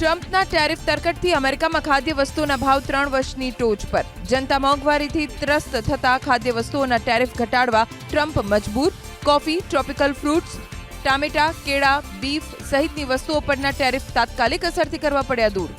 ટ્રમ્પના ટેરિફ તરકટથી અમેરિકામાં ખાદ્ય વસ્તુઓના ભાવ ત્રણ વર્ષની ટોચ પર જનતા મોંઘવારીથી ત્રસ્ત થતા ખાદ્ય વસ્તુઓના ટેરિફ ઘટાડવા ટ્રમ્પ મજબૂર કોફી ટ્રોપિકલ ફ્રૂટ્સ ટામેટા કેળા બીફ સહિતની વસ્તુઓ પરના ટેરિફ તાત્કાલિક અસરથી કરવા પડ્યા દૂર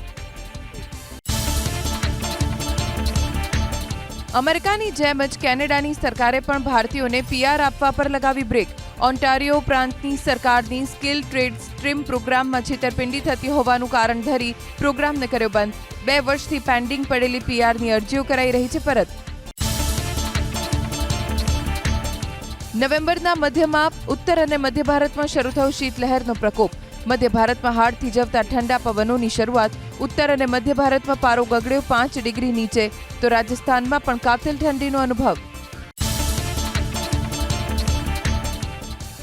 અમેરિકાની જેમ જ કેનેડાની સરકારે પણ ભારતીયોને પીઆર આપવા પર લગાવી બ્રેક ઓન્ટારિયો પ્રાંતની સરકારની સ્કિલ ટ્રેડ સ્ટ્રીમ પ્રોગ્રામમાં છેતરપિંડી થતી હોવાનું કારણ ધરી પ્રોગ્રામને કર્યો બંધ. બે વર્ષથી પેન્ડિંગ પડેલી પીઆરની અરજીઓ કરાઈ રહી છે પરત. નવેમ્બરના મધ્યમાં ઉત્તર અને મધ્ય ભારતમાં શરૂ થયો શીતલહેરનો પ્રકોપ. મધ્ય ભારતમાં હાડ થીજવતા ઠંડા પવનોની શરૂઆત. ઉત્તર અને મધ્ય ભારતમાં પારો ગગડ્યો પાંચ ડિગ્રી નીચે. તો રાજસ્થાનમાં પણ કાતિલ ઠંડીનો અનુભવ.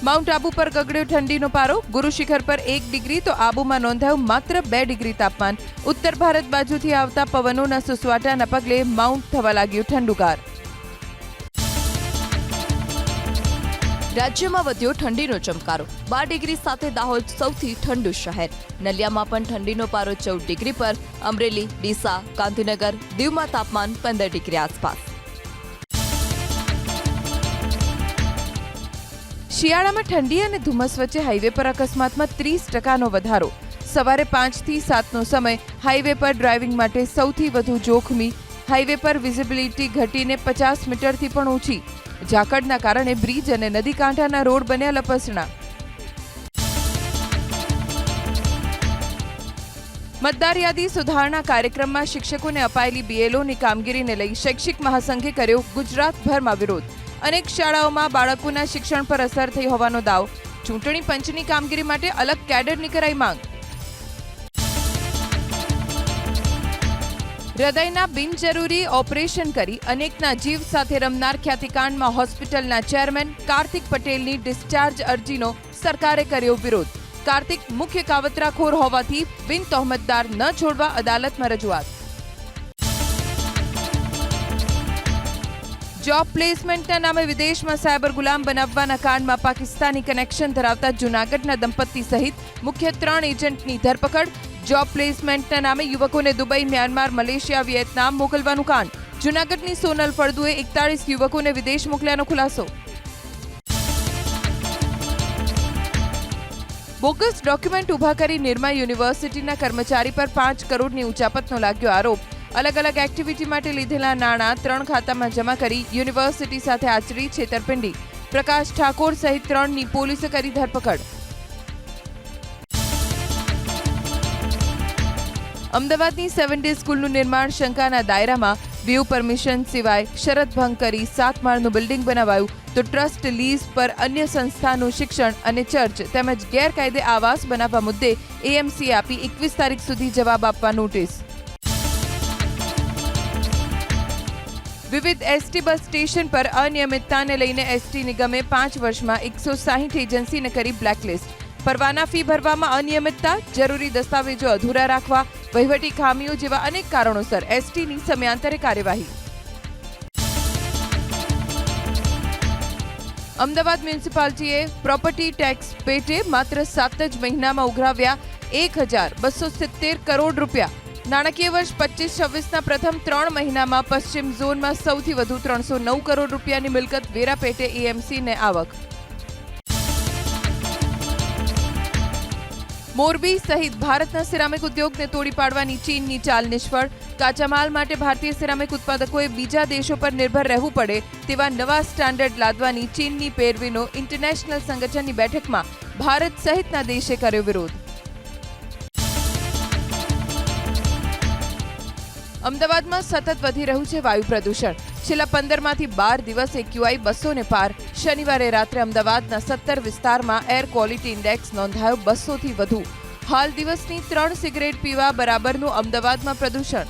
માઉન્ટ આબુ પર ગગડ્યો ઠંડીનો પારો. ગુરુ શિખર પર એક ડિગ્રી, તો આબુમાં નોંધાયું માત્ર બે ડિગ્રી તાપમાન. ઉત્તર ભારત બાજુથી આવતા પવનોના સુસવાટાના પગલે માઉન્ટ થવા લાગ્યું ઠંડુગાર. રાજ્યમાં વધ્યો ઠંડીનો ચમકારો. બાર ડિગ્રી સાથે દાહોદ સૌથી ઠંડુ શહેર. નલિયામાં પણ ઠંડીનો પારો ચૌદ ડિગ્રી પર. અમરેલી, ડીસા, ગાંધીનગર, દીવમાં તાપમાન પંદર ડિગ્રી આસપાસ. શિયાળામાં ઠંડી અને ધુમ્મસ વચ્ચે હાઈવે પર અકસ્માતમાં ત્રીસ ટકાનો વધારો. સવારે પાંચથી સાતનો સમય હાઈવે પર ડ્રાઇવિંગ માટે સૌથી વધુ જોખમી. હાઈવે પર વિઝિબિલિટી ઘટીને પચાસ મીટરથી પણ ઊંચી. ઝાકળના કારણે બ્રિજ અને નદી કાંઠાના રોડ બન્યા લપસણા. મતદાર યાદી સુધારણા કાર્યક્રમમાં શિક્ષકોને અપાયેલી બીએલઓની કામગીરીને લઈ શૈક્ષિક મહાસંઘે કર્યો ગુજરાતભરમાં વિરોધ. અનેક શાળાઓમાં બાળકોના શિક્ષણ પર અસર થઈ હોવાનો દાવ. ચૂંટણી પંચની કામગીરી માટે અલગ કેડરની કરાઈ માંગ. હૃદયના બિનજરૂરી ઓપરેશન કરી અનેકના જીવ સાથે રમનાર ખ્યાતિકાંડમાં હોસ્પિટલના ચેરમેન કાર્તિક પટેલની ડિસ્ચાર્જ અરજીનો સરકારે કર્યો વિરોધ. કાર્તિક મુખ્ય કાવતરાખોર હોવાથી બિન તહોમતદાર ન છોડવા અદાલતમાં રજૂઆત. જોબ પ્લેસમેન્ટના નામે વિદેશમાં સાયબર ગુલામ બનાવવાના કાંડમાં પાકિસ્તાની કનેક્શન ધરાવતા જૂનાગઢના દંપતી સહિત મુખ્ય ત્રણ એજન્ટની ધરપકડ. જોબ પ્લેસમેન્ટના નામે યુવકોને દુબઈ, મ્યાનમાર, મલેશિયા, વિયેતનામ મોકલવાનું કાંડ. જૂનાગઢની સોનલ ફળદુએ એકતાળીસ યુવકોને વિદેશ મોકલ્યાનો ખુલાસો. બોગસ ડોક્યુમેન્ટ ઊભા કરી નિરમા યુનિવર્સિટીના કર્મચારી પર પાંચ કરોડની ઉચાપતનો લાગ્યો આરોપ. અલગ અલગ એક્ટિવિટી માટે લીધેલા નાણાં ત્રણ ખાતામાં જમા કરી યુનિવર્સિટી સાથે આચરી છેતરપિંડી. પ્રકાશ ઠાકોર સહિત ત્રણની પોલીસે કરી ધરપકડ. અમદાવાદની સેવન ડે સ્કૂલનું નિર્માણ શંકાના દાયરામાં. વ્યૂ પરમિશન સિવાય શરત ભંગ કરી સાત માળનું બિલ્ડિંગ બનાવાયું. તો ટ્રસ્ટ લીઝ પર અન્ય સંસ્થાનું શિક્ષણ અને ચર્ચ તેમજ ગેરકાયદે આવાસ બનાવવા મુદ્દે એએમસી આપી એકવીસ તારીખ સુધી જવાબ આપવા નોટિસ. વિવિધ એસટી બસ સ્ટેશન પર અનિયમિતતાને લઈને એસટી નિગમે પાંચ વર્ષમાં એકસો સાહીઠ એજન્સીને કરી બ્લેકલિસ્ટ. પરવાના ફી ભરવામાં અનિયમિતતા, જરૂરી દસ્તાવેજો અધૂરા રાખવા, વહીવટી ખામીઓ જેવા અનેક કારણોસર એસટીની સમયાંતરે કાર્યવાહી. અમદાવાદ મ્યુનિસિપાલિટીએ પ્રોપર્ટી ટેક્સ પેટે માત્ર સાત જ મહિનામાં ઉઘરાવ્યા એક હજાર બસો સિત્તેર કરોડ રૂપિયા. નાણાકીય વર્ષ પચીસ, છવ્વીસના પ્રથમ ત્રણ મહિનામાં પશ્ચિમ ઝોનમાં સૌથી વધુ ત્રણસો નવ કરોડ રૂપિયાની મિલકત વેરા પેટે એએમસીને આવક. મોરબી સહિત ભારતના સિરામિક ઉદ્યોગને તોડી પાડવાની ચીનની ચાલ નિષ્ફળ. કાચા માલ માટે ભારતીય સિરામિક ઉત્પાદકોએ બીજા દેશો પર નિર્ભર રહેવું પડે તેવા નવા સ્ટાન્ડર્ડ લાદવાની ચીનની પેરવીનો ઇન્ટરનેશનલ સંગઠનની બેઠકમાં ભારત સહિતના દેશે કર્યો વિરોધ. અમદાવાદમાં સતત વધી રહ્યું છે વાયુ પ્રદૂષણ. છેલ્લા પંદરમાંથી બાર દિવસ એક્યુઆઈ બસોને પાર. શનિવારે રાત્રે અમદાવાદના સત્તર વિસ્તારમાં એર ક્વોલિટી ઇન્ડેક્સ નોંધાયો બસોથી વધુ. હાલ દિવસની ત્રણ સિગરેટ પીવા બરાબરનું અમદાવાદમાં પ્રદૂષણ.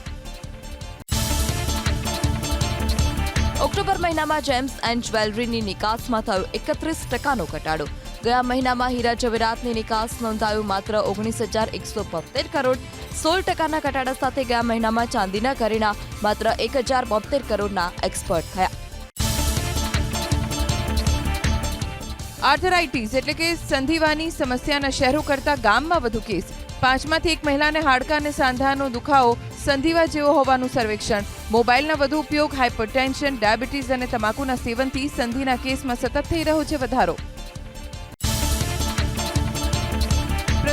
ઓક્ટોબર મહિનામાં જેમ્સ એન્ડ જ્વેલરીની નિકાસમાં થયો એકત્રીસ ટકાનો ઘટાડો. ગયા મહિનામાં હીરા જવેરાતની નિકાસ નોંધાયું માત્ર ઓગણીસ હજાર એકસો બોતેર કરોડ. સોળ ટકાના ઘટાડા સાથે ગયા મહિનામાં ચાંદીના ઘરેણા માત્ર એક હજાર બોતેર કરોડના એક્સપર્ટ થયા. આર્થરાઇટીસ એટલે કે સંધિવાની સમસ્યાના શહેરો કરતાં ગામમાં વધુ કેસ. પાંચમાંથી એક મહિલાને હાડકા અને સાંધાનો દુખાવો સંધિવા જેવો હોવાનું સર્વેક્ષણ. મોબાઈલના વધુ ઉપયોગ હાઇપરટેન્શન ડાયાબિટીસ અને તમાકુના સેવનથી સંધિના કેસમાં સતત થઈ રહ્યો છે વધારો.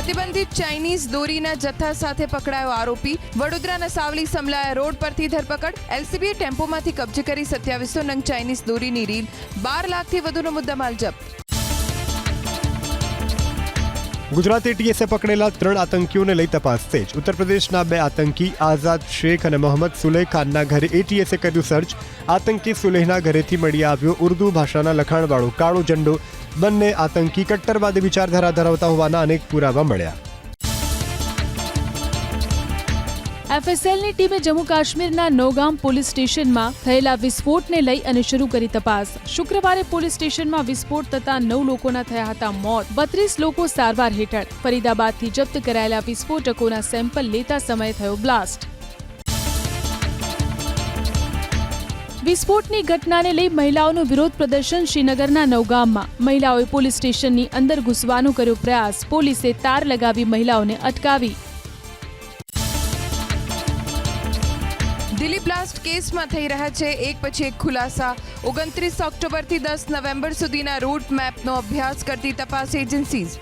પ્રતિબંધિત ચાઇનીઝ દોરીના જથ્થા સાથે પકડાયો આરોપી. વડોદરાના સાવલી સમલાયા રોડ પરથી ધરપકડ. એલસીબીએ ટેમ્પોમાંથી કબજે કરી સત્યાવીસો નંગ ચાઇનીઝ દોરીની રીલ. બાર લાખથી વધુનો મુદ્દામાલ જપ્ત. ગુજરાત એટીએસે પકડેલા ત્રણ આતંકીઓને લઈ તપાસ તેજ. ઉત્તર પ્રદેશના બે આતંકી, આઝાદ શેખ અને મોહમ્મદ સુલેહ ખાનના ઘરે એટીએસે કર્યું સર્ચ. આતંકી સુલેહના ઘરેથી મળી આવ્યો ઉર્દુ ભાષાના લખાણવાળો કાળો ઝંડો બંને આતંકી કટ્ટરવાદી વિચારધારા ધરાવતા હોવાના અનેક પુરાવા મળ્યા. એફએસએલની ટીમે જમ્મુ કાશ્મીરના નૌગામ પોલીસ સ્ટેશનમાં થયેલા વિસ્ફોટને લઈ અને શરૂ કરી તપાસ. શુક્રવારે પોલીસ સ્ટેશનમાં વિસ્ફોટ થતા નવ લોકોના થયા હતા મોત. બત્રીસ લોકો સારવાર હેઠળ. ફરીદાબાદથી જપ્ત કરાયેલા વિસ્ફોટકોના સેમ્પલ લેતા સમયે થયો બ્લાસ્ટ. વિસ્ફોટની ઘટનાને લઈ મહિલાઓનું વિરોધ પ્રદર્શન શ્રીનગરના નવગામમાં. મહિલાઓએ પોલીસ સ્ટેશનની અંદર ઘૂસવાનો કર્યો પ્રયાસ. પોલીસે તાર લગાવી મહિલાઓને અટકાવી. દિલ્હી બ્લાસ્ટ કેસમાં થઈ રહ્યા છે એક પછી એક ખુલાસા. ઓગણત્રીસ ઓક્ટોબરથી દસ નવેમ્બર સુધીના રૂટ મેપનો અભ્યાસ કરતી તપાસ એજન્સીઝ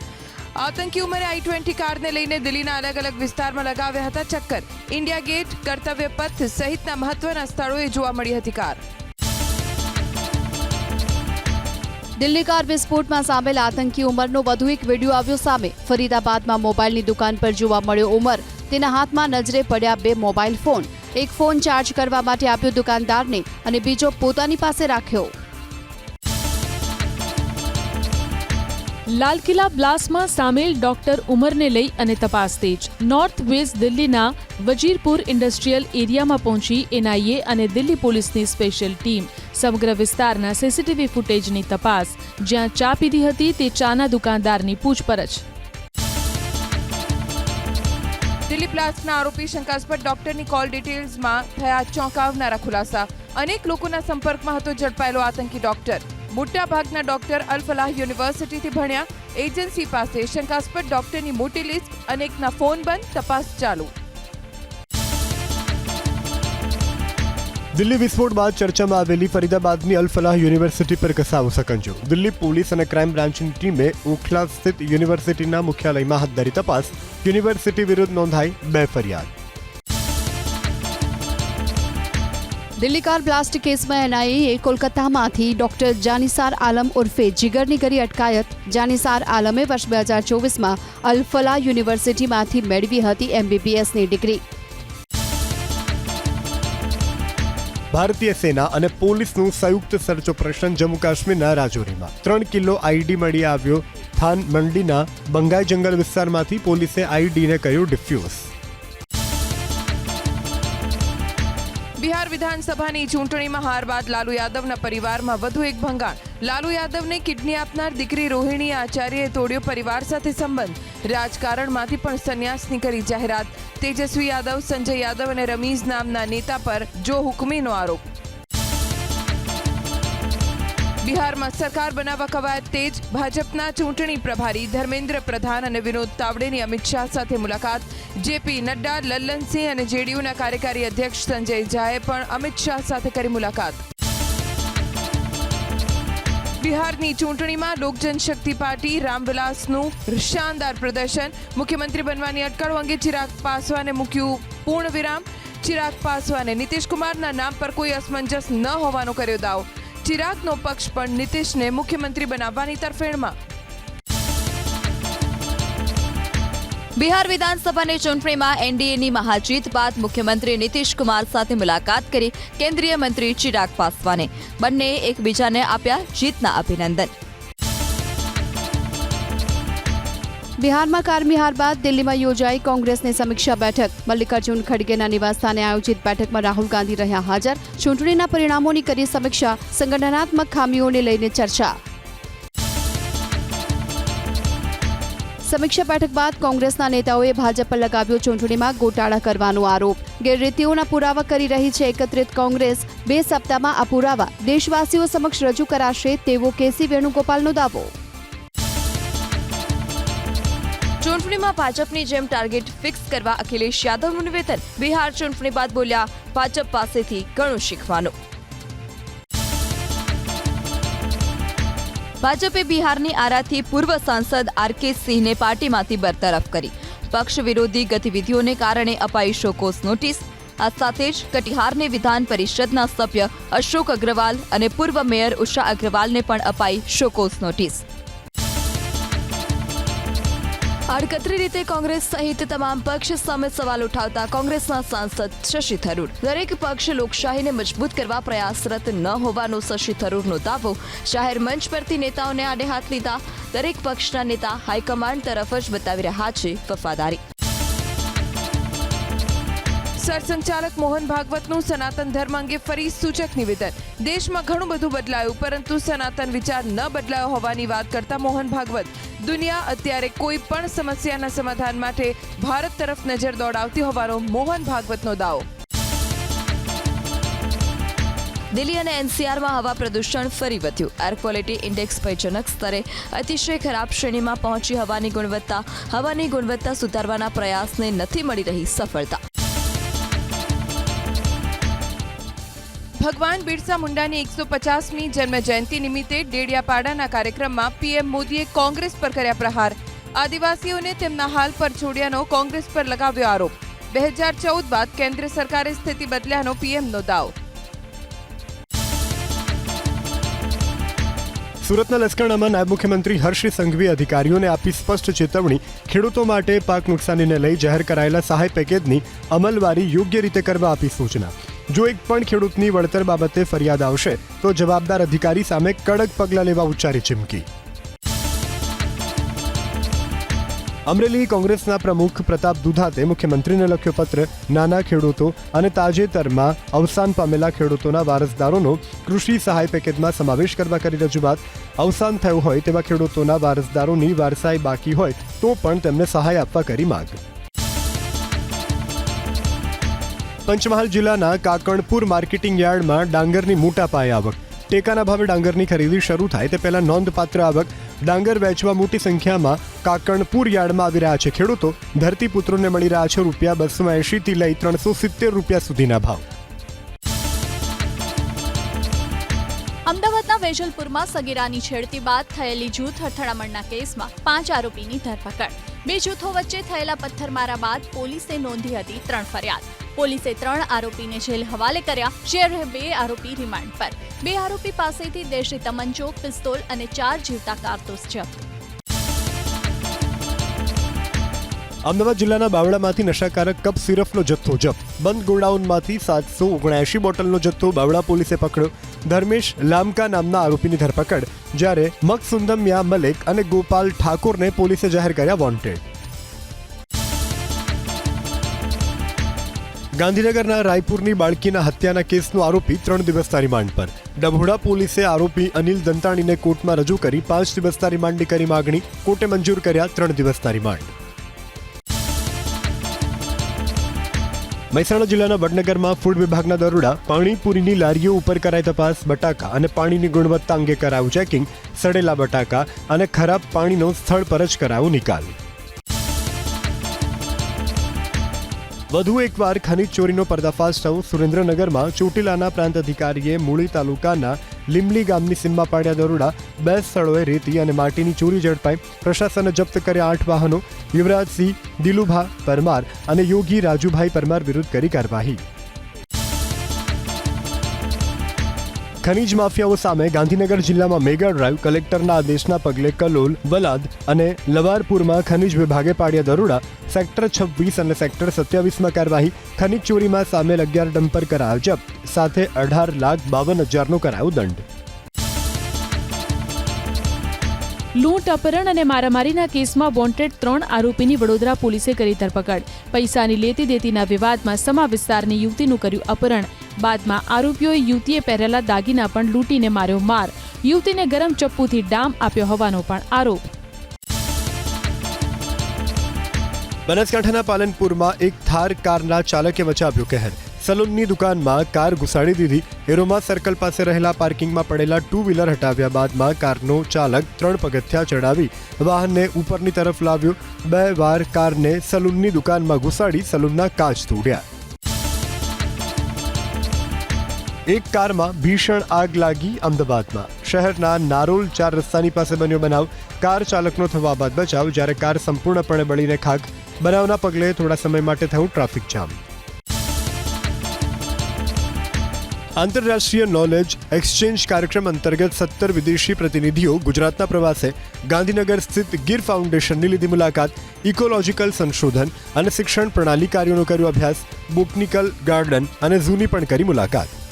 આતંકી ઉમરે આઈ ટ્વેન્ટી કારને લઈને દિલ્હીના અલગ અલગ વિસ્તારમાં લગાવ્યા હતા ચક્કર. ઇન્ડિયા ગેટ, કર્તવ્ય પથ સહિતના મહત્વના સ્થળોએ જોવા મળી હતી કાર. દિલ્હી કાર વિસ્ફોટમાં સામેલ આતંકી ઉમરનો વધુ એક વીડિયો આવ્યો સામે. ફરીદાબાદમાં મોબાઈલની દુકાન પર જોવા મળ્યો ઉમર. તેના હાથમાં નજરે પડ્યા બે મોબાઈલ ફોન. એક ફોન ચાર્જ કરવા માટે આપ્યો દુકાનદારને અને બીજો પોતાની પાસે રાખ્યો. લાલ કિલ્લા બ્લાસ્ટમાં સામેલ ડોક્ટર ઉમરને લઈ અને તપાસ તેજ. નોર્થ વેસ્ટ દિલ્હીના વજીરપુર ઇન્ડસ્ટ્રીયલ એરિયામાં પહોંચી એનઆઈએ અને દિલ્હી પોલીસની સ્પેશિયલ ટીમ. સમગ્ર વિસ્તારના સીસીટીવી ફૂટેજની તપાસ. જ્યાં ચા પીધી હતી તે ચાના દુકાનદારની પૂછપરછ. દિલ્હી બ્લાસ્ટના આરોપી શંકાસ્પદ ડોક્ટરની કોલ ડિટેલ્સમાં થયા ચોંકાવનારા ખુલાસા. અનેક લોકોના સંપર્કમાં હતો ઝડપાયેલો આતંકી ડોક્ટર. મોટા ભાગના ડોક્ટર અલફલાહ યુનિવર્સિટીથી ભણ્યા. એજન્સી પાસે શંકાસ્પદ ડોક્ટરની મોટી લિસ્ટ અનેકના ફોન બંધ, તપાસ ચાલુ. દિલ્હી વિસ્ફોટ બાદ ચર્ચામાં આવેલી ફરીદાબાદની અલફલાહ યુનિવર્સિટી પર કસાવો સકંજો. દિલ્હી પોલીસ અને ક્રાઇમ બ્રાન્ચની ટીમે ઓખલા સ્થિત યુનિવર્સિટીના મુખ્યાલયમાં હાથ ધરી તપાસ. યુનિવર્સિટી વિરુદ્ધ નોંધાઈ બે ફરિયાદ. દિલ્હી કાર બ્લાસ્ટ કેસમાં એનઆઈએ કોલકાતામાંથી ડોક્ટર જાનિસાર આલમ ઉર્ફે જીગરની કરી અટકાયત. જાનિસાર આલમે વર્ષ બે હજાર ચોવીસમાં અલફલા યુનિવર્સિટીમાંથી મેળવી હતી એમબીબીએસની ડિગ્રી. ભારતીય સેના અને પોલીસનું સંયુક્ત સર્ચ ઓપરેશન જમ્મુ કાશ્મીરના રાજૌરીમાં. ત્રણ કિલો આઈડી મળી આવ્યો. થાન મંડીના બંગાઈ જંગલ વિસ્તારમાંથી પોલીસે આઈડીને કર્યું ડિફ્યુઝ. વિધાનસભાની ચૂંટણીમાં હાર બાદ લાલુ યાદવના પરિવારમાં વધુ એક ભંગાણ. લાલુ યાદવને કિડની આપનાર દીકરી રોહિણી આચાર્યએ તોડ્યો પરિવાર સાથે સંબંધ. રાજકારણમાંથી પણ સંન્યાસની કરી જાહેરાત. તેજસ્વી યાદવ, સંજય યાદવ અને રમીઝ નામના નેતા પર જો હુકમીનો આરોપ. બિહારમાં સરકાર બનાવવા કવાયત તેજ. ભાજપના ચૂંટણી પ્રભારી ધર્મેન્દ્ર પ્રધાન અને વિનોદ તાવડેની અમિત શાહ સાથે મુલાકાત. જેપી નડ્ડા લલ્લનસિંહ અને જેડીયુના કાર્યકારી અધ્યક્ષ સંજય ઝાએ પણ અમિત શાહ સાથે કરી મુલાકાત. બિહારની ચૂંટણીમાં લોક જનશક્તિ પાર્ટી રામવિલાસનું શાનદાર પ્રદર્શન. મુખ્યમંત્રી બનવાની અટકળો અંગે ચિરાગ પાસવાને મૂક્યું પૂર્ણ વિરામ. ચિરાગ પાસવાને નીતિશ કુમારના નામ પર કોઈ અસમંજસ ન હોવાનો કર્યો દાવો. ચિરાગનો પક્ષ પણ નીતિશને મુખ્યમંત્રી બનાવવાની તરફેણમાં. બિહાર વિધાનસભાની ચૂંટણીમાં એનડીએની મહાજીત બાદ મુખ્યમંત્રી નીતિશ કુમાર સાથે મુલાકાત કરી કેન્દ્રીય મંત્રી ચિરાગ પાસવાને. બંને એકબીજાને આપ્યા જીતના અભિનંદન. બિહારમાં કારમી હાર બાદ દિલ્હીમાં યોજાઈ કોંગ્રેસની સમીક્ષા બેઠક. મલ્લિકાર્જુન ખડગેના નિવાસસ્થાને આયોજિત બેઠકમાં રાહુલ ગાંધી રહ્યા હાજર. ચૂંટણીના પરિણામોની કરી સમીક્ષા સંગઠનાત્મક ખામીઓને લઈને ચર્ચા. સમીક્ષા બેઠક બાદ કોંગ્રેસના નેતાઓએ ભાજપ પર લગાવ્યો ચૂંટણીમાં ગોટાળા કરવાનો આરોપ. ગેરરીતિઓના પુરાવા કરી રહી છે એકત્રિત કોંગ્રેસ. બે સપ્તાહમાં આ પુરાવા દેશવાસીઓ સમક્ષ રજૂ કરાશે તેવો કેસી વેણુગોપાલનો દાવો. ચૂંટણીમાં ભાજપની જેમ ટાર્ગેટ ફિક્સ કરવા અખિલેશ યાદવનું નિવેદન. બિહાર ચૂંટણી બાદ બોલ્યા, ભાજપ પાસેથી ઘણું શીખવાનું. ભાજપે બિહારની આરાથી પૂર્વ સાંસદ આર કે સિંહને પાર્ટીમાંથી બરતરફ કરી. પક્ષ વિરોધી ગતિવિધિઓને કારણે અપાઈ શોકોસ નોટિસ. આ સાથે જ કટિહારની વિધાન પરિષદના સભ્ય અશોક અગ્રવાલ અને પૂર્વ મેયર ઉષા અગ્રવાલને પણ અપાઈ શોકોસ નોટિસ. આડકતરી રીતે કોંગ્રેસ સહિત તમામ પક્ષ સામે સવાલ ઉઠાવતા કોંગ્રેસના સાંસદ શશી થરૂર. દરેક પક્ષ લોકશાહીને મજબૂત કરવા પ્રયાસરત ન હોવાનો શશી થરૂરનો દાવો જાહેર મંચ પરથી નેતાઓને આડે હાથ લીધા. દરેક પક્ષના નેતા હાઈકમાન્ડ તરફ જ બતાવી રહ્યા છે વફાદારી. સરસંચાલક મોહન ભાગવતનું સનાતન ધર્મ અંગે ફરી સૂચક નિવેદન. દેશમાં ઘણું બધું બદલાયું, પરંતુ સનાતન વિચાર ન બદલાયો હોવાની વાત કરતા મોહન ભાગવત. દુનિયા અત્યારે કોઈ પણ સમસ્યાના સમાધાન માટે ભારત તરફ નજર દોડાવતી હોવાનો મોહન ભાગવતનો દાવો. દિલ્હી અને એનસીઆરમાં હવા પ્રદૂષણ ફરી વધ્યું. એર ક્વોલિટી ઇન્ડેક્સ ભયજનક સ્તરે અતિશય ખરાબ શ્રેણીમાં પહોંચી હવાની ગુણવત્તા હવાની ગુણવત્તા સુધારવાના પ્રયાસને નથી મળી રહી સફળતા. ભગવાન બિરસા મુંડાની એકસો પચાસમી જન્મ જયંતિ નિમિત્તે ડેડિયાપાડાના કાર્યક્રમમાં પીએમ મોદીએ કોંગ્રેસ પર કર્યા પ્રહાર. આદિવાસીઓને તેમના હાલ પર છોડ્યાનો કોંગ્રેસ પર લગાવ્યો આરોપ. બે હજાર ચૌદ બાદ કેન્દ્ર સરકારે સ્થિતિ બદલ્યાનો પીએમનો દાવ. સુરતના લશ્કરણામાં નાયબ મુખ્યમંત્રી હર્ષ સંઘવી અધિકારીઓને આપી સ્પષ્ટ ચેતવણી, ખેડૂતો માટે પાક નુકસાનીને લઈ જાહેર કરાયેલા સહાય પેકેજની અમલવારી યોગ્ય રીતે કરવા આપી સૂચના. જો એક પણ ખેડૂતની વળતર બાબતે ફરિયાદ આવશે, તો જવાબદાર અધિકારી સામે કડક પગલાં લેવા ઉચ્ચારી ચીમકી. અમરેલી કોંગ્રેસના પ્રમુખ પ્રતાપ દુધાતે મુખ્યમંત્રીને લખ્યો પત્ર, નાના ખેડૂતો અને તાજેતરમાં અવસાન પામેલા ખેડૂતોના વારસદારોનો કૃષિ સહાય પેકેજમાં સમાવેશ કરવા કરી રજૂઆત. અવસાન થયું હોય તેવા ખેડૂતોના વારસદારોની વારસાઈ બાકી હોય તો પણ તેમને સહાય આપવા કરી માંગ. પંચમહાલ જિલ્લાના કાકણપુર માર્કેટિંગ યાર્ડમાં ડાંગરની મોટા પાયે આવક. ટેકાના ભાવે ડાંગરની ખરીદી શરૂ થાય તે પહેલા નોંધપાત્ર આવક. ડાંગર વેચવા મોટી સંખ્યામાં કાકણપુર યાર્ડમાં આવી રહ્યા છે. ખેડૂતો ધરતીપુત્રોને મળી રહ્યા છે રૂપિયા બસો એંશીથી લઈ ત્રણસો સિત્તેર રૂપિયા સુધીના ભાવ. વેજલપુરમાં સગીરાની છેડતી બાદ થયેલી જૂથ અથડામણના કેસમાં પાંચ આરોપીની ધરપકડ. બે જૂથો વચ્ચે થયેલા પથ્થરમારા બાદ પોલીસે નોંધી હતી ત્રણ ફરિયાદ. પોલીસે ત્રણ આરોપીને જેલ હવાલે કર્યા જ્યારે બે આરોપી રિમાન્ડ પર. બે આરોપી પાસેથી દેશી તમંચો પિસ્તોલ અને ચાર જીવતા કારતૂસ જપ્ત. અમદાવાદ જિલ્લાના બાવળામાંથી નશાકારક કપ સિરપનો જથ્થો જપ્ત. બંધ ગોડાઉનમાંથી સાતસો ઓગણએંશી બોટલનો જથ્થો બાવળા પોલીસે પકડ્યો. ધર્મેશ લામકા નામના આરોપીની ધરપકડ, જ્યારે મકસુંદમ્યા મલેક અને ગોપાલ ઠાકોરને પોલીસે જાહેર કર્યા વોન્ટેડ. ગાંધીનગરના રાયપુરની બાળકીના હત્યાના કેસનો આરોપી ત્રણ દિવસના રિમાન્ડ પર. ડભોડા પોલીસે આરોપી અનિલ દંતાણીને કોર્ટમાં રજૂ કરી પાંચ દિવસના રિમાન્ડની કરી માગણી. કોર્ટે મંજૂર કર્યા ત્રણ દિવસના રિમાન્ડ. મહેસાણા જિલ્લાના વડનગરમાં ફૂડ વિભાગના દરોડા પાણીપુરીની લારીઓ ઉપર કરાઈ તપાસ, બટાકા અને પાણીની ગુણવત્તા અંગે કરાયું ચેકિંગ, સડેલા બટાકા અને ખરાબ પાણીનો સ્થળ પર જ કરાયો નિકાલ. વધુ એકવાર ખનીજ ચોરીનો પર્દાફાશ થયો. સુરેન્દ્રનગરમાં ચોટીલાના પ્રાંત અધિકારીએ મૂળી તાલુકાના લીમલી ગામની સીમમાં પાડ્યા દરોડા બે સ્થળોએ રેતી અને માટીની ચોરી ઝડપાઈ. પ્રશાસને જપ્ત કર્યા આઠ વાહનો. યુવરાજસિંહ, દિલુભા પરમાર અને યોગી રાજુભાઈ પરમાર વિરુદ્ધ કરી કાર્યવાહી. ખનીજ માફિયાઓ સામે ગાંધીનગર જિલ્લામાં મેગા ડ્રાઈવ કલેક્ટરના આદેશના પગલે કલોલ વલાદ અને લવારપુરમાં ખનીજ વિભાગે પાડ્યા દરોડા, સેક્ટર છવ્વીસ અને સેક્ટર સત્યાવીસમાં કાર્યવાહી, ખનીજ ચોરીમાં સામેલ અગિયાર ડમ્પર કરાયો જપ્ત, સાથે અઢાર લાખ બાવન હજારનો કરાયો દંડ. લૂંટ, અપહરણ અને મારામારીના કેસમાં વોન્ટેડ ત્રણ આરોપીની વડોદરા પોલીસે કરી ધરપકડ. પૈસાની લેતી દેતીના વિવાદમાં સમા વિસ્તારની યુવતીનું કર્યું અપહરણ. બાદમાં આરોપીઓએ યુવતીએ પહેરેલા દાગીના પણ લૂંટીને માર્યો માર. યુવતીને ગરમ ચપ્પુથી ડામ આપ્યો હોવાનો પણ આરોપ. બનાસકાંઠાના પાલનપુરમાં એક થાર કારના ચાલકે મચાવ્યો કહેર. સલૂનની દુકાનમાં કાર ઘુસાડી દીધી. એરોમા સર્કલ પાસે રહેલા પાર્કિંગમાં પડેલા ટુ વ્હીલર હટાવ્યા બાદમાં કારનો ચાલક ત્રણ પગથિયા ચડાવી વાહનને ઉપરની તરફ લાવ્યો. બે વાર કારને સલૂનની દુકાનમાં ઘુસાડી સલૂનના કાચ તોડ્યા. એક કારમાં ભીષણ આગ લાગી અમદાવાદમાં. શહેરના નારોલ ચાર રસ્તાની પાસે બન્યો બનાવ. કાર ચાલકનો થવા બાદ બચાવ જ્યારે કાર સંપૂર્ણપણે બળીને ખાક બનાવના પગલે થોડા સમય માટે થયું ટ્રાફિક જામ. આંતરરાષ્ટ્રીય નોલેજ એક્સચેન્જ કાર્યક્રમ અંતર્ગત સત્તર વિદેશી પ્રતિનિધિઓ ગુજરાતના પ્રવાસે ગાંધીનગર સ્થિત ગીર ફાઉન્ડેશનની લીધી મુલાકાત ઇકોલોજીકલ સંશોધન અને શિક્ષણ પ્રણાલી કાર્યોનો કર્યો અભ્યાસ, બોટનિકલ ગાર્ડન અને ઝૂની પણ કરી મુલાકાત.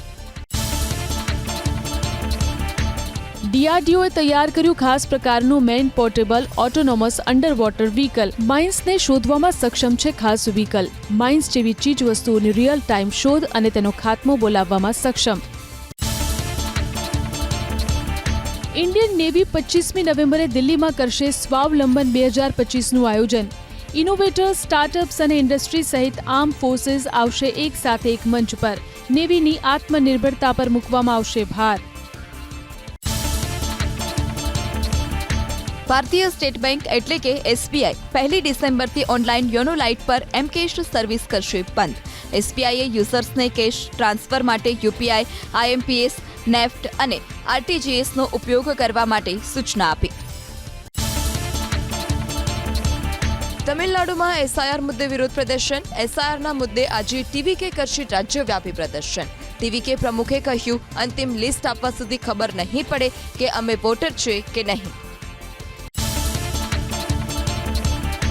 ડીઆરડીઓએ તૈયાર કર્યું ખાસ પ્રકારનું man portable autonomous underwater vehicle. માઇન્સને શોધવામાં સક્ષમ છે ખાસ વ્હીકલ. માઇન્સ જેવી ચીજ વસ્તુઓની રિયલ ટાઈમ શોધ અને તેનો ખાત્મો બોલાવવામાં સક્ષમ. ઇન્ડિયન નેવી પચીસમી નવેમ્બરે દિલ્હીમાં કરશે સ્વાવલંબન બે હજાર પચીસનું આયોજન. ઇનોવેટર્સ સ્ટાર્ટઅપ્સ અને ઇન્ડસ્ટ્રી સહિત આર્મ ફોર્સીસ આવશે એક સાથે એક મંચ પર. નેવીની આત્મનિર્ભરતા પર મૂકવામાં આવશે ભાર. ભારતીય સ્ટેટ બેંક એટલે કે એસબીઆઈ પહેલી ડિસેમ્બરથી ઓનલાઈન યોનો લાઇટ પર એમ કેશ સર્વિસ કરશે બંધ. એસબીઆઈએ યુઝર્સને કેશ ટ્રાન્સફર માટે યુપીઆઈ આઈએમપીએસ નેફ્ટ અને આરટીજીએસનો ઉપયોગ કરવા માટે સૂચના આપી. તમિલનાડુમાં એસઆઈઆર મુદ્દે વિરોધ પ્રદર્શન. એસઆઈઆરના મુદ્દે આજે ટીવીકે કરશે રાજ્યવ્યાપી પ્રદર્શન. ટીવીકે પ્રમુખે કહ્યું, અંતિમ લિસ્ટ આપવા સુધી ખબર નહીં પડે કે અમે વોટર છે કે નહીં.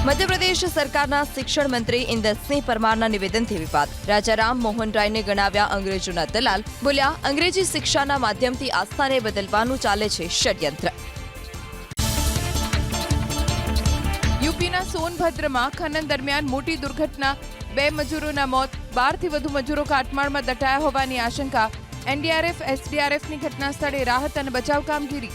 મધ્યપ્રદેશ સરકારના શિક્ષણ મંત્રી ઇન્દરસિંહ પરમારના નિવેદનથી વિવાદ. રાજા રામ મોહન રાયને ગણાવ્યા અંગ્રેજોના દલાલ. બોલ્યા, અંગ્રેજી શિક્ષાના માધ્યમથી આસ્થાને બદલવાનું ચાલે છે ષડયંત્ર. યુપીના સોનભદ્રમાં ખનન દરમિયાન મોટી દુર્ઘટના. બે મજૂરોના મોત, બારથી વધુ મજૂરો કાટમાળમાં દટાયા હોવાની આશંકા. એનડીઆરએફ, એસડીઆરએફની ઘટના સ્થળે રાહત અને બચાવ કામગીરી.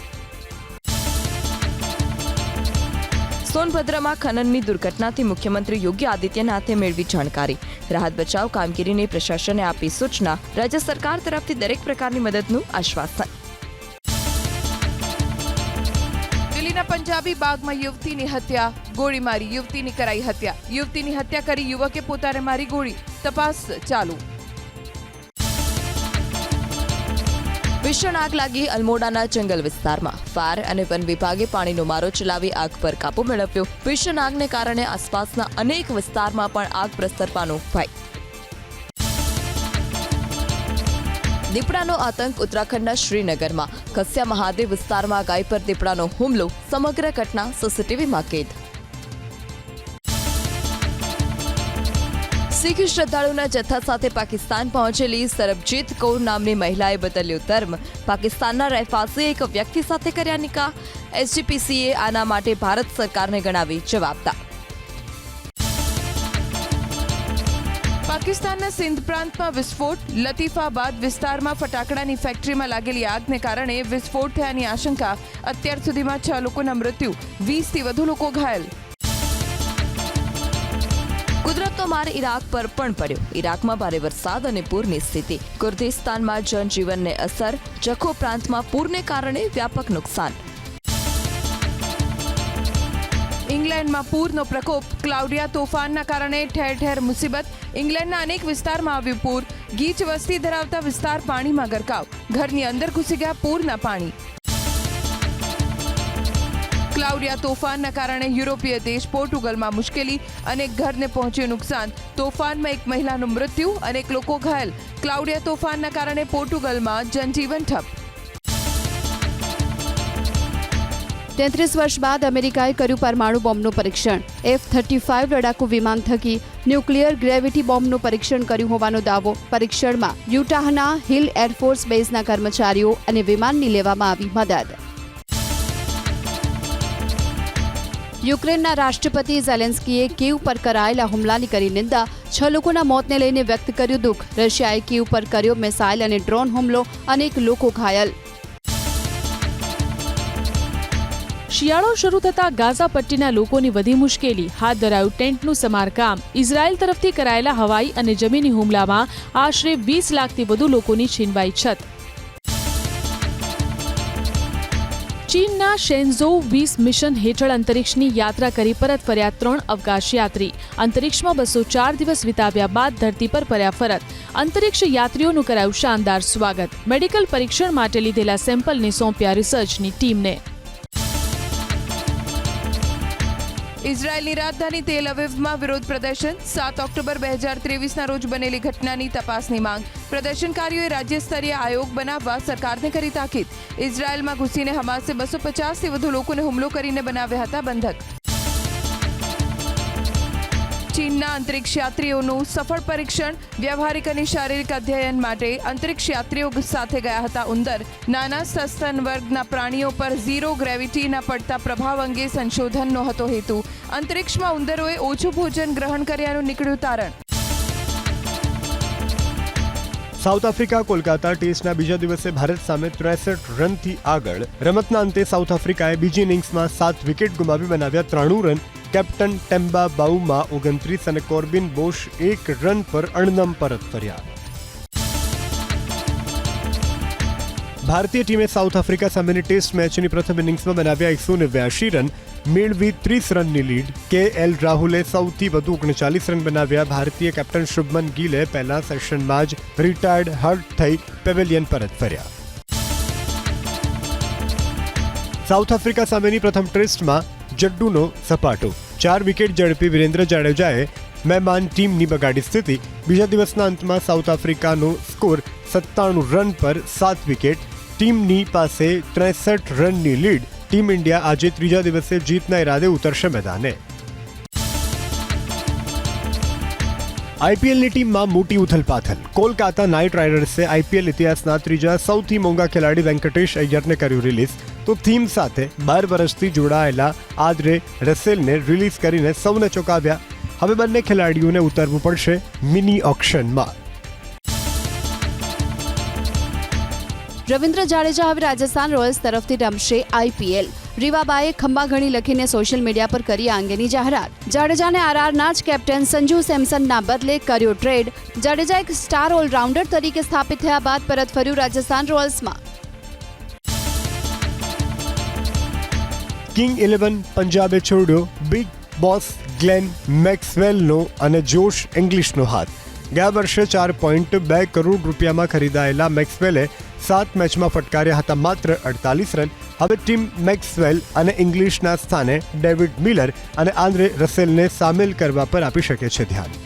સોનભદ્રમાં ખનનની દુર્ઘટનાથી મુખ્યમંત્રી યોગી આદિત્યનાથે મેળવી જાણકારી. રાહત બચાવ કામગીરીને પ્રશાસને આપી સૂચના. રાજ્ય સરકાર તરફથી દરેક પ્રકારની મદદનું આશ્વાસન. દિલ્હીના પંજાબી બાગમાં યુવતીની હત્યા. ગોળી મારી યુવતીની કરાઈ હત્યા. યુવતીની હત્યા કરી યુવકે પોતાને મારી ગોળી. તપાસ ચાલુ. ભીષણ આગ લાગી અલમોડાના જંગલ વિસ્તારમાં. ફાયર અને વન વિભાગે પાણીનો મારો ચલાવી આગ પર કાબુ મેળવ્યો. ભીષણ આગને કારણે આસપાસના અનેક વિસ્તારમાં પણ આગ પ્રસરવાનો ભય. દીપડાનો આતંક ઉત્તરાખંડના શ્રીનગરમાં. કસ્યા મહાદેવ વિસ્તારમાં ગાય પર દીપડાનો હુમલો. સમગ્ર ઘટના સીસીટીવીમાં કેદ. શીખ શ્રદ્ધાળુના જથ્થા સાથે પાકિસ્તાન પહોંચેલી સરબજીત કૌર નામની મહિલાએ બદલ્યો ધર્મ. પાકિસ્તાનના રહેવાસી એક વ્યક્તિ સાથે કર્યા નિકાહ. એસજીપીસીએ આના માટે ભારત સરકારને ગણાવી જવાબદાર. પાકિસ્તાનના સિંધ પ્રાંતમાં વિસ્ફોટ. લતીફાબાદ વિસ્તારમાં ફટાકડાની ફેક્ટરીમાં લાગેલી આગને કારણે વિસ્ફોટ થયાની આશંકા. અત્યાર સુધીમાં છ લોકોના મૃત્યુ. વીસથી વધુ લોકો ઘાયલ. કુદરતનો માર ઈરાક પર પણ પડ્યો. ઈરાકમાં ભારે વરસાદ અને પૂરની સ્થિતિ. કુર્દિસ્તાનમાં જનજીવનને અસર, જખો પ્રાંતમાં પૂરને કારણે વ્યાપક નુકસાન. ઇંગ્લેન્ડમાં પૂરનો પ્રકોપ, ક્લાઉડિયા તોફાનના કારણે ઠેર ઠેર મુસીબત. ઇંગ્લેન્ડના અનેક વિસ્તારમાં આવ્યું પૂર. ગીચ વસ્તી ધરાવતા વિસ્તાર પાણીમાં ગરકાવ. ઘરની અંદર ઘૂસી ગયા પૂરના પાણી. ક્લાઉડિયા તોફાનના કારણે યુરોપીય દેશ પોર્ટુગલમાં મુશ્કેલી અને ઘરને પહોંચ્યું નુકસાન. તોફાનમાં એક મહિલાનું મૃત્યુ અનેક લોકો ઘાયલ. ક્લાઉડિયા તોફાનના કારણે પોર્ટુગલમાં જનજીવન ઠપ. તેત્રીસ વર્ષ બાદ અમેરિકાએ કર્યું પરમાણુ બોમ્બનું પરીક્ષણ. એફ થર્ટી ફાઇવ લડાકુ વિમાન થકી ન્યુક્લિયર ગ્રેવિટી બોમ્બનું પરીક્ષણ કર્યું હોવાનો દાવો. પરીક્ષણમાં યુટાહના હિલ એરફોર્સ બેઝના કર્મચારીઓ અને વિમાનની લેવામાં આવી મદદ. યુક્રેનના રાષ્ટ્રપતિ ઝેલેન્સ્કીએ કીવ પર કરાયેલા હુમલાની કરી નિંદા, છ લોકોના મોતને લઈને વ્યક્ત કર્યું દુઃખ. રશિયાએ કીવ પર કર્યો મિસાઇલ અને ડ્રોન હુમલો, અનેક લોકો ઘાયલ. શિયાળો શરૂ થતા ગાઝા પટ્ટીના લોકોની વધી મુશ્કેલી. હાથ ધરાયું ટેન્ટનું સમારકામ. ઇઝરાયલ તરફથી કરાયેલા હવાઈ અને જમીની હુમલામાં આશરે વીસ લાખથી વધુ લોકોની છીનવાઈ છત. ચીનના શેન્ઝો વીસ મિશન હેઠળ અંતરિક્ષની યાત્રા કરી પરત ફર્યા ત્રણ અવકાશયાત્રી અંતરિક્ષમાં બસો ચાર દિવસ વિતાવ્યા બાદ ધરતી પર ફર્યા ફરત. અંતરિક્ષ યાત્રીઓનું કરાયું શાનદાર સ્વાગત. મેડિકલ પરીક્ષણ માટે લીધેલા સેમ્પલને સોંપ્યા રિસર્ચની ટીમને. ઇઝરાયેલની રાજધાની તેલ અવિવમાં વિરોધ પ્રદર્શન. સાત ઓક્ટોબર બે હજાર ત્રેવીસના રોજ બનેલી ઘટનાની તપાસની માંગ. પ્રદર્શનકારીઓએ રાજ્ય સ્તરીય આયોગ બનાવવા સરકારને કરી તાકીદ. ઇઝરાયેલમાં ઘૂસીને હમાસે બસો પચાસથી વધુ લોકોને હુમલો કરીને બનાવ્યા હતા બંધક. ચીનના અંતરિક્ષ યાત્રીઓનું સફળ પરીક્ષણ, વ્યવહારિક અને શારીરિક અધ્યયન માટે અંતરિક્ષ યાત્રીઓ સાથે ગયા હતા ઉંદર. નાના સસ્તન વર્ગના પ્રાણીઓ પર ઝીરો ગ્રેવિટીના પડતા પ્રભાવ અંગે સંશોધનનો હતો હેતુ. અંતરિક્ષમાં ઉંદરોએ ઓછું ભોજન ગ્રહણ કર્યાનું નીકળ્યું તારણ. સાઉથ આફ્રિકા, કોલકાતા ટેસ્ટના બીજા દિવસે ભારત સામે ત્રેસઠ રનથી આગળ. રમતના અંતે સાઉથ આફ્રિકાએ બીજી ઇનિંગ્સમાં સાત વિકેટ ગુમાવી બનાવ્યા ત્રાણું રન. કેપ્ટન ટેમ્બા બાઉમા ઓગણત્રીસ અને કોર્બિન બોશ એક રન પર અણનમ પરત ફર્યા. ભારતીય ટીમે સાઉથ આફ્રિકા સામેની ટેસ્ટ મેચની પ્રથમ ઇનિંગ્સમાં બનાવ્યા એકસો નેવ્યાસી રન, મેળવી ત્રીસ રનની લીડ. કે એલ રાહુલે સૌથી વધુ ઓગણચાલીસ રન બનાવ્યા. ભારતીય કેપ્ટન શુભમન ગીલે પહેલા સેશનમાં જ રિટાયર્ડ હર્ટ થઈ પેવેલિયન પરત ફર્યા. સાઉથ આફ્રિકા સામેની પ્રથમ ટેસ્ટમાં જડ્ડુનો સપાટો. ચાર વિકેટ ઝડપી વિરેન્દ્ર જાડેજાએ મહેમાન ટીમની બગાડી સ્થિતિ. બીજા દિવસના અંતમાં સાઉથ આફ્રિકાનો સ્કોર સત્તાણું રન પર સાત વિકેટ. ટીમની પાસે ત્રેસઠ રનની લીડ. ટીમ ઇન્ડિયા આજે ત્રીજા દિવસે જીતના ઇરાદે ઉતરશે મેદાને. આઈપીએલની ટીમમાં મોટી ઉથલપાથલ. કોલકાતા નાઇટ રાઇડર્સે આઈપીએલ ઇતિહાસના ત્રીજા સૌથી મોંઘા ખેલાડી વેંકટેશ અય્યરને કર્યું રિલીઝ. તો થીમ સાથે બાર વર્ષથી જોડાયેલા આદરે રસેલને રિલીઝ કરીને સૌને ચોંકાવ્યા. હવે બંને ખેલાડીઓને ઉતરવું પડશે મિની ઓક્શનમાં. રવિન્દ્ર જાડેજા હવે રાજસ્થાન રોયલ્સ તરફથી રમશે આઈપીએલ. રીવાબાએ ખંભાઘણી લખીને સોશિયલ મીડિયા પર કરી આ અંગેની જાહેરાત. જાડેજાને આરઆરના જ કેપ્ટન સંજુ સેમસનના બદલે કર્યો ટ્રેડ. જાડેજા એક સ્ટાર ઓલરાઉન્ડર તરીકે સ્થાપિત થયા બાદ પરત ફર્યું રાજસ્થાન રોયલ્સમાં. કિંગ ઇલેવન પંજાબે છોડ્યો બિગ બોસ ગ્લેન મેક્સવેલનો અને જોશ ઇંગ્લિશનો હાથ. ગયા વર્ષે ચાર પોઈન્ટ બે કરોડ રૂપિયામાં ખરીદાયેલા મેક્સવેલે સાત મેચમાં ફટકાર્યા હતા માત્ર અડતાલીસ રન. હવે ટીમ મેક્સવેલ અને ઇંગ્લિશના સ્થાને ડેવિડ મિલર અને આંદ્રે રસેલને સામેલ કરવા પર આપી શકે છે ધ્યાન.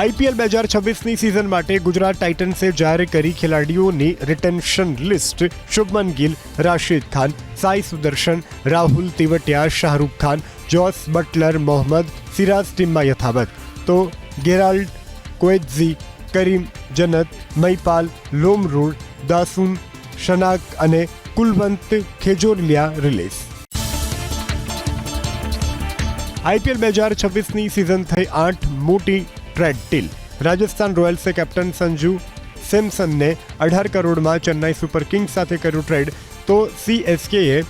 આઈપીએલ બે હજાર છવ્વીસની સિઝન માટે ગુજરાત ટાઇટન્સે જાહેર કરી ખેલાડીઓની retention list Shubman Gill, Rashid Khan, Sai Sudharsan, Rahul Tewatia, Shahrukh Khan, Jos Buttler, Mohammed, Siraj ટીમમાં યથાવત. તો ગેરાલ્ડ કોએટઝી કરીમ જનત, મૈપાલ, લોમરૂડ, દાસુન, શનાક અને કુલવંત ખેજોરલિયા રિલીઝ આઈપીએલ બે હજાર છવ્વીસની સિઝન થઈ આઠ મોટી ટ્રેડ ટીલ રાજસ્થાન રોયલ્સે કેપ્ટન સંજુ સેમસનને અઢાર કરોડમાં ચેન્નાઈ સુપર કિંગ્સ સાથે કર્યું ટ્રેડ તો સીએસકેએ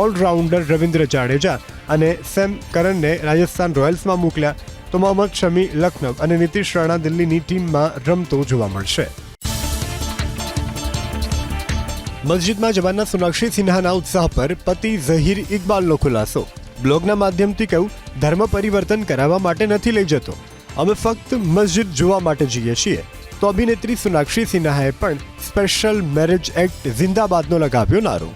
ઓલરાઉન્ડર રવિન્દ્ર જાડેજા અને સેમ કરનને રાજસ્થાન રોયલ્સમાં મોકલ્યા. તો મોહમ્મદ શમી લખનૌ અને નીતિશ રાણા દિલ્હીની ટીમમાં રમતો જોવા મળશે. મસ્જિદમાં જવાનના સોનાક્ષી સિન્હાના ઉત્સાહ પર પતિ ઝહીર ઇકબાલનો ખુલાસો. બ્લોગના માધ્યમથી કહ્યું ધર્મ પરિવર્તન કરાવવા માટે નથી લઈ જતો. અમે ફક્ત મસ્જિદ જોવા માટે જઈએ છીએ. તો અભિનેત્રી સોનાક્ષી સિન્હાએ પણ સ્પેશિયલ મેરેજ એક્ટ જિંદાબાદનો લગાવ્યો નારો.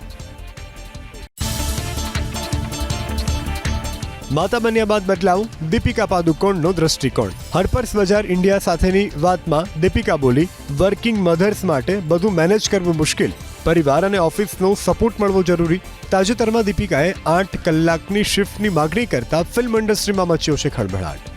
માતા બન્યા બાદ બદલાવ, દીપિકા પાદુકોણનો દ્રષ્ટિકોણ. હર્પર્સ બજાર ઇન્ડિયા સાથેની વાતમાં દીપિકા બોલી, વર્કિંગ મધર્સ માટે બધું મેનેજ કરવું મુશ્કેલ. પરિવાર અને ઓફિસનો સપોર્ટ મળવો જરૂરી. તાજેતરમાં દીપિકાએ આઠ કલાકની શિફ્ટની માગણી કરતા ફિલ્મ ઇન્ડસ્ટ્રીમાં મચ્યો છે ખળભળાટ.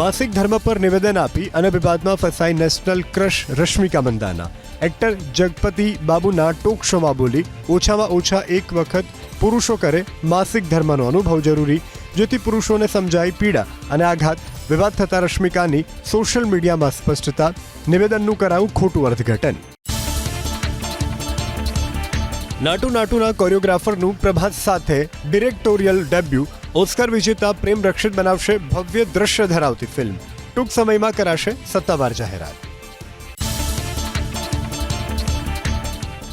માસિક ધર્મ પર નિવેદન આપી અને વિવાદમાં ફસાઈ national crush Rashmika Mandanna. Actor Jagapathi બાબુના talk શોમાં બોલી, ઓછામાં ઓછા એક વખત પુરુષો કરે માસિક ધર્મનો અનુભવ જરૂરી, જેથી પુરુષોને સમજાય પીડા અને આઘાત. વિવાદ થતા રશ્મિકાની સોશિયલ મીડિયામાં સ્પષ્ટતા, નિવેદનનું કરાયું ખોટું અર્થઘટન. નાટુ નાટુના કોરિયોગ્રાફરનું પ્રભાત સાથે ડિરેક્ટોરિયલ ડેબ્યુ, ઓસ્કર વિજેતા પ્રેમ રક્ષિત બનાવશે ભવ્ય દ્રશ્ય ધરાવતી ફિલ્મ. ટૂંક સમયમાં કરાશે સત્તાવાર જાહેરાત.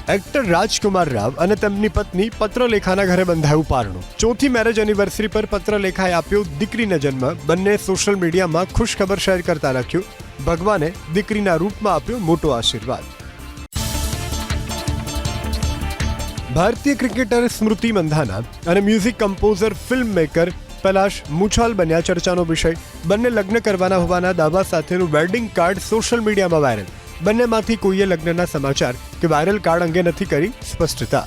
એક્ટર રાજકુમાર રાવ અને તેમની પત્ની પત્રલેખાના ઘરે બંધાયું પારણું. ચોથી મેરેજ એનિવર્સરી પર પત્રલેખાએ આપ્યો દીકરીના જન્મ. બંને સોશિયલ મીડિયામાં ખુશખબર શેર કરતા લખ્યું ભગવાને દીકરીના રૂપમાં આપ્યો મોટો આશીર્વાદ. ભારતીય ક્રિકેટર સ્મૃતિ મંધાના અને music composer film maker Palash Muchhal બન્યા ચર્ચાનો વિષય. બંને લગ્ન કરવાના હોવાના દાવા સાથેનું વેડિંગ કાર્ડ સોશિયલ મીડિયામાં વાયરલ. બંનેમાંથી કોઈએ લગ્નના સમાચાર કે વાયરલ કાર્ડ અંગે નથી કરી સ્પષ્ટતા.